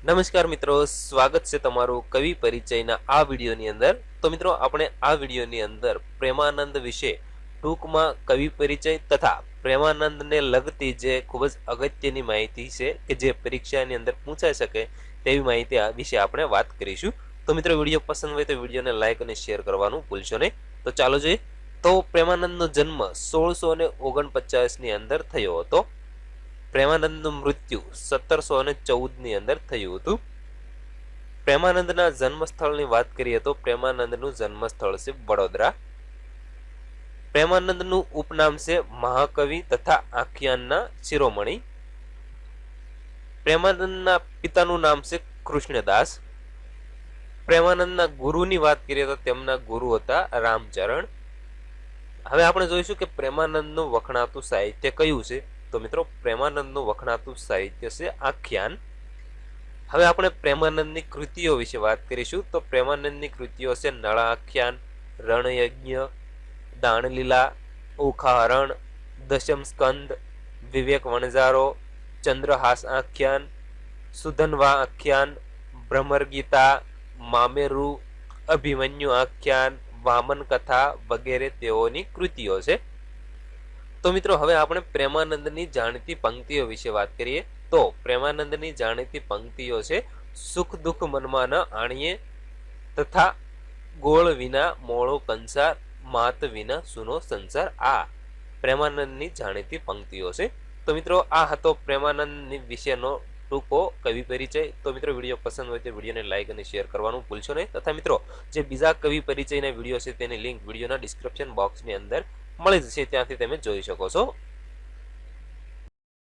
નમસ્કાર મિત્રો, સ્વાગત છે તમારું કવિ પરિચયના આ વિડીયોની અંદર. તો મિત્રો, આપણે આ વિડીયોની અંદર પ્રેમાનંદ વિશે ટૂંકમાં કવિ પરિચય તથા પ્રેમાનંદને લગતી જે ખૂબ જ અગત્યની માહિતી છે કે જે પરીક્ષાની અંદર પૂછાઈ શકે તેવી માહિતી આ વિશે આપણે વાત કરીશું. તો મિત્રો, વીડિયો પસંદ હોય તો વિડીયોને લાઇક અને શેર કરવાનું ભૂલશો નહીં. તો ચાલો જોઈએ. તો પ્રેમાનંદનો જન્મ સોળસો ઓગણપચાસની અંદર થયો હતો. પ્રેમાનંદનું મૃત્યુ સત્તરસો અને ચૌદની અંદર થયું હતું. પ્રેમાનંદના જન્મસ્થળની વાત કરીએ તો પ્રેમાનંદનું જન્મસ્થળ છે વડોદરા. પ્રેમાનંદનું ઉપનામ છે મહાકવિ તથા આખ્યાનના શિરોમણી. પ્રેમાનંદના પિતાનું નામ છે કૃષ્ણદાસ. પ્રેમાનંદના ગુરુની વાત કરીએ તો તેમના ગુરુ હતા રામચરણ. હવે આપણે જોઈશું કે પ્રેમાનંદનું વખણાતું સાહિત્ય કયું છે. તો મિત્રો, પ્રેમાનંદનું વખણાતું સાહિત્ય છે આખ્યાન. હવે આપણે પ્રેમાનંદની કૃતિઓ વિશે વાત કરીશું. તો પ્રેમાનંદની કૃતિઓ છે નળા આખ્યાન, રણયજ્ઞ, દાણલીલા, ઉખાહરણ, દશમ સ્કંદ, વિવેક વણઝારો, ચંદ્રહાસ આખ્યાન, સુધનવા આખ્યાન ભ્રમરગીતા મામેરુ, અભિમન્યુ આખ્યાન વામન કથા વગેરે તેઓની કૃતિઓ છે. તો મિત્રો, હવે આપણે પ્રેમાનંદની જાણીતી પંક્તિઓ વિશે વાત કરીએ. તો પ્રેમાનંદની જાણીતી પંક્તિઓ છે, સુખ દુઃખ મનમાં ન આણીએ તથા ગોળ વિના મોળો કંસાર, માત વિના સુનો સંસાર. આ પ્રેમાનંદની જાણીતી પંક્તિઓ છે. તો મિત્રો, આ હતો પ્રેમાનંદની વિશેનો ટૂંકો કવિ પરિચય. તો મિત્રો, વીડિયો પસંદ હોય તો વિડીયોને લાઇક અને શેર કરવાનું ભૂલશો નહીં. તથા મિત્રો, જે બીજા કવિ પરિચયના વીડિયો છે તેની લિંક વિડીયોના ડિસ્ક્રિપ્શન બોક્સની અંદર મળી જશે ત્યાંથી તમે જોઈ શકો છો.